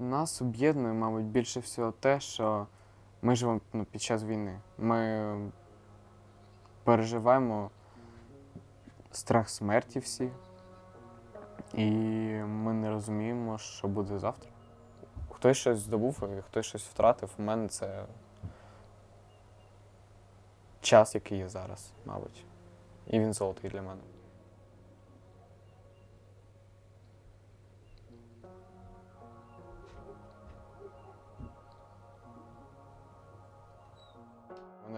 Нас об'єднує, мабуть, більше всього те, що ми живемо ну, під час війни. Ми переживаємо страх смерті всі, і ми не розуміємо, що буде завтра. Хтось щось здобув, і хтось щось втратив. У мене це час, який є зараз, мабуть. І він золотий для мене.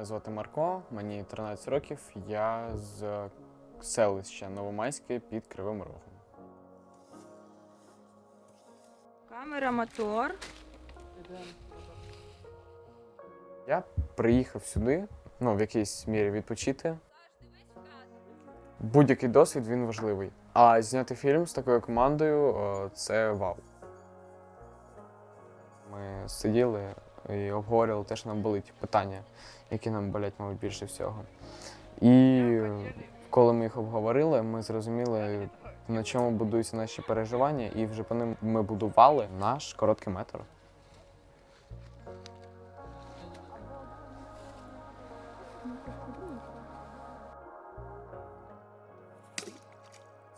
Мене звати Марко, мені 13 років. Я з селища Новомайське під Кривим Рогом. Камера, мотор. Я приїхав сюди, ну, в якійсь мірі відпочити. Будь-який досвід він важливий. А зняти фільм з такою командою це вау. Ми сиділи і обговорювали те, що нам болить питання, які нам болять, мабуть, більше всього. І коли ми їх обговорили, ми зрозуміли, на чому будуються наші переживання, і вже по ним ми будували наш короткий метр.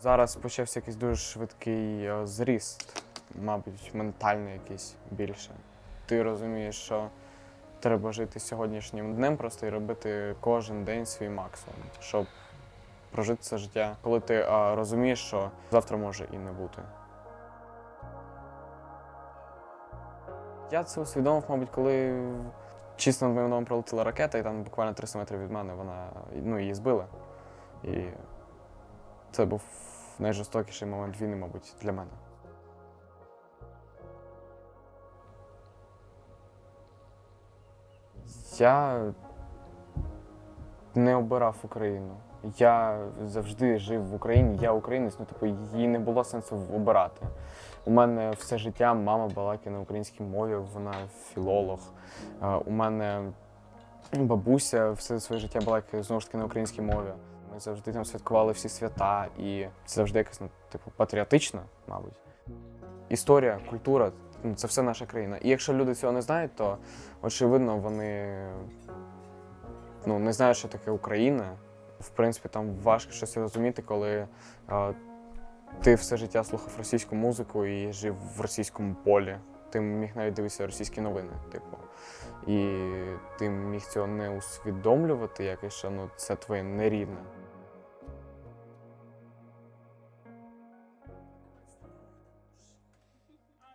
Зараз почався якийсь дуже швидкий е, зріст, мабуть, ментальний якийсь більше. Ти розумієш, що треба жити сьогоднішнім днем просто і робити кожен день свій максимум, щоб прожити це життя, коли ти а, розумієш, що завтра може і не бути. Я це усвідомив, мабуть, коли чисто над моїм домом пролетіла ракета, і там буквально 300 метрів від мене вона ну, її збили. І це був найжорстокіший момент війни, мабуть, для мене. Я не обирав Україну. Я завжди жив в Україні, я українець, ну типу, її не було сенсу обирати. У мене все життя мама балакає на українській мові, вона філолог. Е, У мене бабуся все своє життя балакає знову ж таки на українській мові. Ми завжди там святкували всі свята, і це завжди якось ну, типу, патріотично, мабуть. Історія, культура це все наша країна. І якщо люди цього не знають, то очевидно вони ну, не знають, що таке Україна. В принципі, там важко щось розуміти, коли е, ти все життя слухав російську музику і жив в російському полі. Ти міг навіть дивитися російські новини, типу. І ти міг цього не усвідомлювати якось, що ну, це твоє нерідне.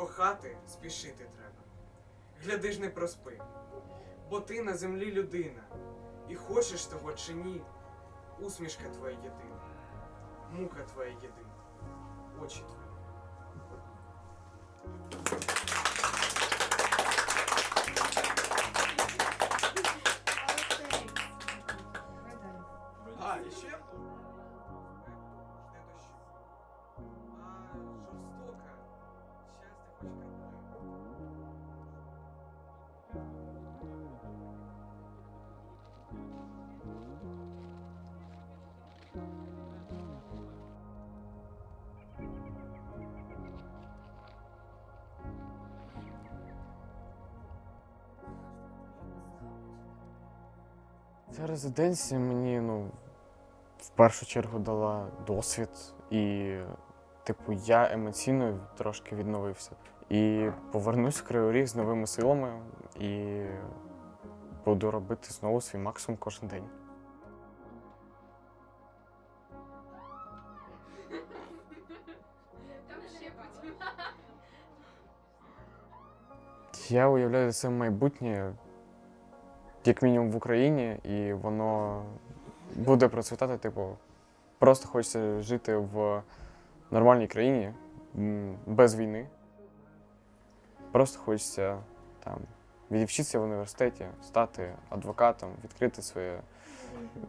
Кохати спішити треба. Гляди ж не проспи, бо ти на землі людина, і хочеш того чи ні, усмішка твоя єдина, мука твоя єдина, очі твої. А, і ще? Ця резиденція мені ну, в першу чергу дала досвід, і, типу, я емоційно трошки відновився. І повернусь в Кривий з новими силами і буду робити знову свій максимум кожен день. Я уявляю це майбутнє як мінімум в Україні, і воно буде процвітати, типу, просто хочеться жити в нормальній країні, без війни. Просто хочеться там відвчитися в університеті, стати адвокатом, відкрити своє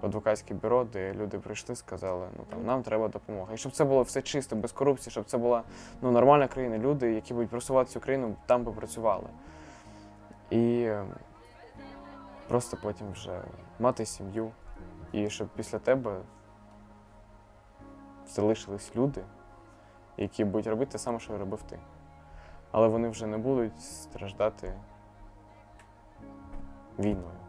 адвокатське бюро, де люди прийшли, сказали, ну там нам треба допомога. І щоб це було все чисто, без корупції, щоб це була ну, нормальна країна, люди, які будуть просувати цю країну, там би працювали. І просто потім вже мати сім'ю, і щоб після тебе залишились люди, які будуть робити те саме, що робив ти. Але вони вже не будуть страждати війною.